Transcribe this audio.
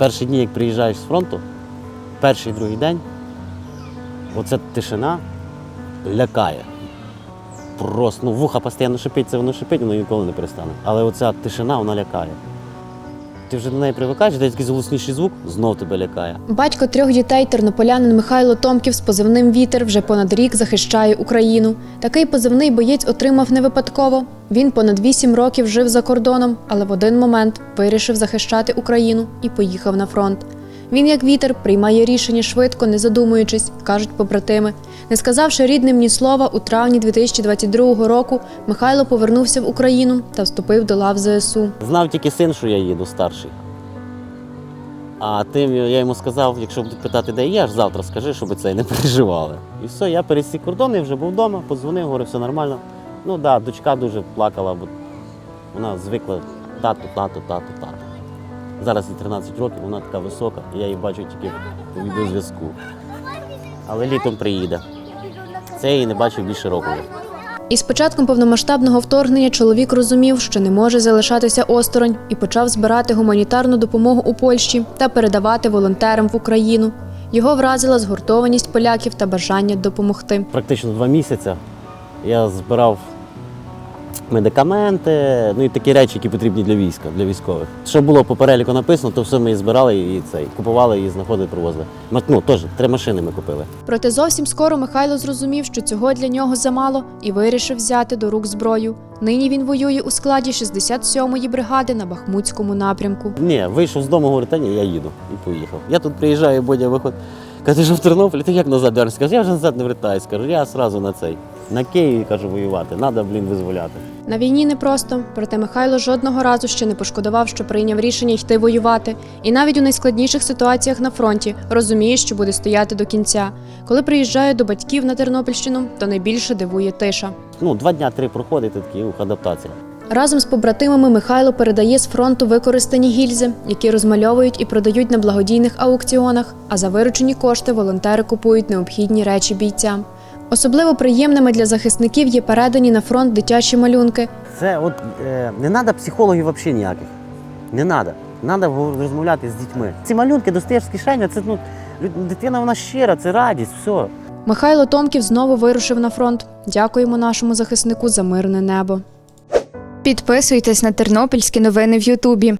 Перші дні, як приїжджаєш з фронту, перший другий день, оця тишина лякає. Просто ну, вуха постійно шипить, це воно шипить, воно ніколи не перестане. Але оця тишина, вона лякає. Ти вже до неї привикаєш, десь якийсь голосніший звук, знов тебе лякає. Батько трьох дітей, тернополянин Михайло Томків з позивним Вітер вже понад рік захищає Україну. Такий позивний боєць отримав не випадково. Він понад вісім років жив за кордоном, але в один момент вирішив захищати Україну і поїхав на фронт. Він, як вітер, приймає рішення швидко, не задумуючись, кажуть побратими. Не сказавши рідним ні слова, у травні 2022 року Михайло повернувся в Україну та вступив до лав ЗСУ. Знав тільки син, що я їду старший. А тим я йому сказав, якщо будуть питати, де я, аж завтра скажи, щоб це не переживали. І все, я пересік кордон, я вже був вдома, подзвонив, говорю, все нормально. Ну так, да, дочка дуже плакала, бо вона звикла тату, тату, тату, тату. Зараз їй 13 років, вона така висока, я її бачу тільки по відеозв'язку. Але літом приїде. Це я її не бачив більше року. вже. І з початком повномасштабного вторгнення чоловік розумів, що не може залишатися осторонь, і почав збирати гуманітарну допомогу у Польщі та передавати волонтерам в Україну. Його вразила згуртованість поляків та бажання допомогти. практично два місяці я збирав медикаменти, ну і такі речі, які потрібні для війська, для військових. Що було по переліку написано, то все ми і збирали і цей, купували і знаходили, привозили. Ну, теж три машини ми купили. Проте зовсім скоро Михайло зрозумів, що цього для нього замало, і вирішив взяти до рук зброю. Нині він воює у складі 67-ї бригади на Бахмутському напрямку. Ні, вийшов з дому, говорю, та ні, я їду і поїхав. Я тут приїжджаю, Бодя виход. Каже, ти ж в Тернополі, ти як назад вернешся? Каже, я вже назад не вертаюсь. Кажу, я одразу на цей. На Києві кажу воювати. Треба, блін, визволяти. На війні непросто, проте Михайло жодного разу ще не пошкодував, що прийняв рішення йти воювати, і навіть у найскладніших ситуаціях на фронті розуміє, що буде стояти до кінця. Коли приїжджає до батьків на Тернопільщину, то найбільше дивує тиша. Ну, два дня три проходить, і такий ух, адаптація. Разом з побратимами Михайло передає з фронту використані гільзи, які розмальовують і продають на благодійних аукціонах. А за виручені кошти волонтери купують необхідні речі бійцям. Особливо приємними для захисників є передані на фронт дитячі малюнки, Це от е, не треба психологів взагалі ніяких. Не треба. Треба розмовляти з дітьми. Ці малюнки достаєш з кишені, це ну, дитина вона щира, це радість, все. Михайло Томків знову вирушив на фронт. Дякуємо нашому захиснику за мирне небо. Підписуйтесь на тернопільські новини в Ютубі.